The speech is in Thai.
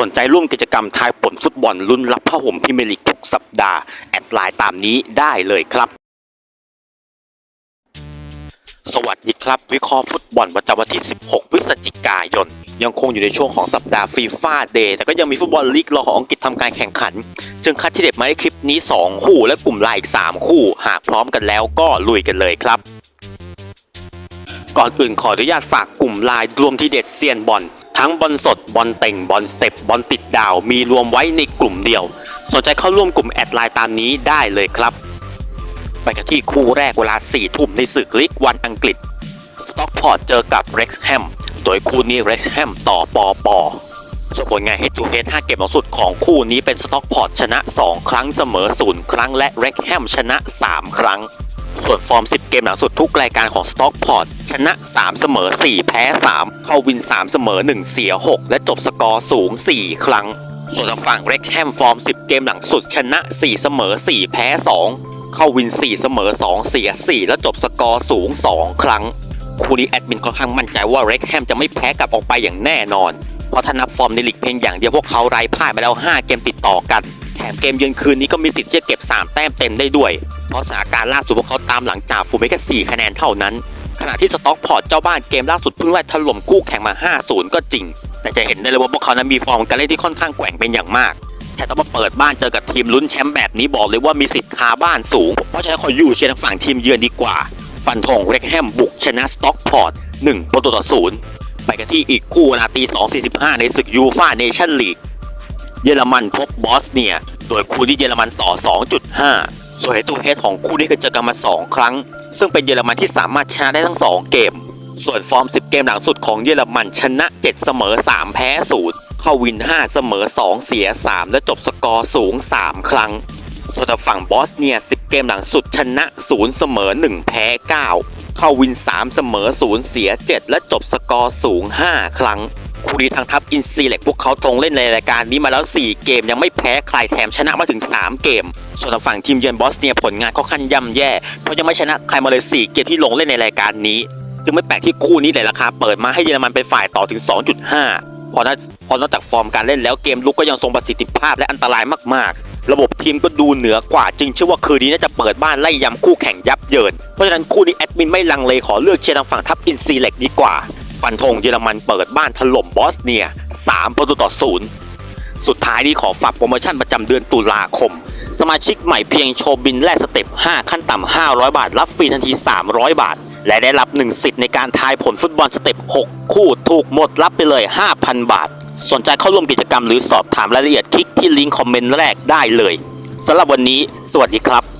สนใจร่วมกิจกรรมทายผลฟุตบอลลุ้นรับผ้าห่มพรีเมลีกทุกสัปดาห์ แอดไลน์ตามนี้ได้เลยครับ สวัสดีครับ วิเคราะห์ฟุตบอลประจำวันที่ 16 พฤศจิกายน ยังคงอยู่ในช่วงของสัปดาห์ฟีฟ่าเดย์แต่ก็ยังมีฟุตบอลลีกรอของอังกฤษทำการแข่งขัน จึงคัดที่เด็ดมาในคลิปนี้ 2 คู่ และกลุ่มลายอีก 3 คู่ หากพร้อมกันแล้วก็ลุยกันเลยครับก่อนอื่นขออนุญาตฝากกลุ่มไลน์รวมที่เด็ดเซียนบอล ทั้งบอลสดบอลเต่งบอลสเต็ปบอลติดดาวมีรวมไว้ในกลุ่มเดียว สนใจเข้าร่วมกลุ่มแอดไลน์ตามนี้ได้เลยครับ ไปกันที่คู่แรกเวลา 4 ทุ่มในศึกลีกวันอังกฤษสต็อกพอร์ตเจอกับเร็กซ์แฮมโดยคู่นี้เร็กซ์แฮมต่อปอปอส่วนผลงาน Head to Head 5เกมหลังสุดของคู่นี้เป็นสต็อกพอร์ตชนะ 2 ครั้งเสมอ 0 ครั้งและเร็กซ์แฮมชนะ 3 ครั้ง ส่วนฟอร์ม 10 เกมหลังสุดทุกรายการของ Stockport ชนะ 3 เสมอ 4 แพ้ 3 เข้าวิน 3 เสมอ 1 เสีย 6 และจบสกอร์สูง 4 ครั้ง ส่วนทางฝั่งเร็กแฮมฟอร์ม 10 เกมหลังสุดชนะ 4 เสมอ 4 แพ้ 2 เข้าวิน 4 เสมอ 2 เสีย 4 และจบสกอร์สูง 2 ครั้ง คู่นี้แอดมินค่อนข้างมั่นใจว่าเร็กแฮมจะไม่แพ้กลับออกไปอย่างแน่นอน เพราะถ้านับฟอร์มในลีกเพียงอย่างเดียวพวกเขาไร้พ่ายมาแล้ว 5 เกมติดต่อกัน แถมเกมเยือนคืนนี้ก็มีสิทธิ์จะเก็บ 3 แต้มเต็มได้ด้วย ราะสถานการณ์ล่าสุดพวกเขาตามหลังจากฟูลไปแค่4คะแนนเท่านั้น ขณะที่สต็อกพอร์ตเจ้าบ้านเกมล่าสุดเพิ่งไล่ถล่มคู่แข่งมา 5-0 ก็จริง แต่จะเห็นได้เลยว่าพวกเขานั้นมีฟอร์มการเล่นที่ค่อนข้างแกว่งเป็นอย่างมากแต่ต้องมาเปิดบ้านเจอกับทีมลุ้นแชมป์แบบนี้บอกเลยว่ามีสิทธิ์คาบ้านสูง เพราะฉะนั้นขออยู่เชียร์ทางฝั่งทีมเยือนดีกว่า ฟันธงเร็กแฮมบุกชนะสต็อกพอร์ต1ประตูต่อศูนย์ไปกันที่อีกคู่เวลาตี2.45 ในศึกยูฟ่าเนชั่นลีกเยอรมันพบบอสเนีย โดยคู่ที่เยอรมันต่อ 2.5 ส่วนเฮตูเฮดของคู่นี้เคยเจอกันมา 2 ครั้ง ซึ่งเป็นเยอรมันที่สามารถชนะได้ทั้ง 2 เกม ส่วนฟอร์ม 10 เกมหลังสุดของเยอรมันชนะ 7 เสมอ 3 แพ้0เข้าวิน 5 เสมอ 2 เสีย 3 และจบสกอร์สูง 3 ครั้ง ส่วนฝั่งบอสเนีย 10 เกมหลังสุดชนะ 0 เสมอ 1 แพ้ 9 เข้าวิน 3 เสมอ 0 เสีย 7 และจบสกอร์สูง 5 ครั้ง คู่นี้ทางทัพอินซีเล็กพวกเขาตรงเล่นในรายการนี้มาแล้ว 4 เกมยังไม่แพ้ใครแถมชนะมาถึง 3 เกม ส่วนทางฝั่งทีมเยือนบอสเนียผลงานก็ขั้นย่ำแย่ เพราะยังไม่ชนะใครมาเลย 4 เกมที่ลงเล่นในรายการนี้ จึงไม่แปลกที่คู่นี้เลยราคาเปิดมาให้เยอรมันเป็นฝ่ายต่อถึง 2.5เพราะนั้นเพราะนอกจากฟอร์มการเล่นแล้วเกมลุกก็ยังทรงประสิทธิภาพและอันตรายมากๆ ระบบทีมก็ดูเหนือกว่าจึงเชื่อว่าคืนนี้น่าจะเปิดบ้านไล่ยำคู่แข่งยับเยิน เพราะฉะนั้นคู่นี้แอดมินไม่ลังเลขอเลือกเชียร์ทางฝั่งทัพอินซีเล็กดีกว่า ฟันธงเยอรมันเปิดบ้านถล่มบอสเนีย 3 ประตูต่อศูนย์สุดท้ายนี้ขอฝากโปรโมชั่นประจำเดือนตุลาคม สมาชิกใหม่เพียงโชว์บินแลกสเต็ป 5 ขั้นต่ำ 500 บาท รับฟรีทันที 300 บาท และได้รับ 1 สิทธิ์ในการทายผลฟุตบอลสเต็ป 6 คู่ถูกหมดรับไปเลย 5,000 บาท สนใจเข้าร่วมกิจกรรมหรือสอบถามรายละเอียดคลิกที่ลิงก์คอมเมนต์แรกได้เลยสำหรับวันนี้ สวัสดีครับ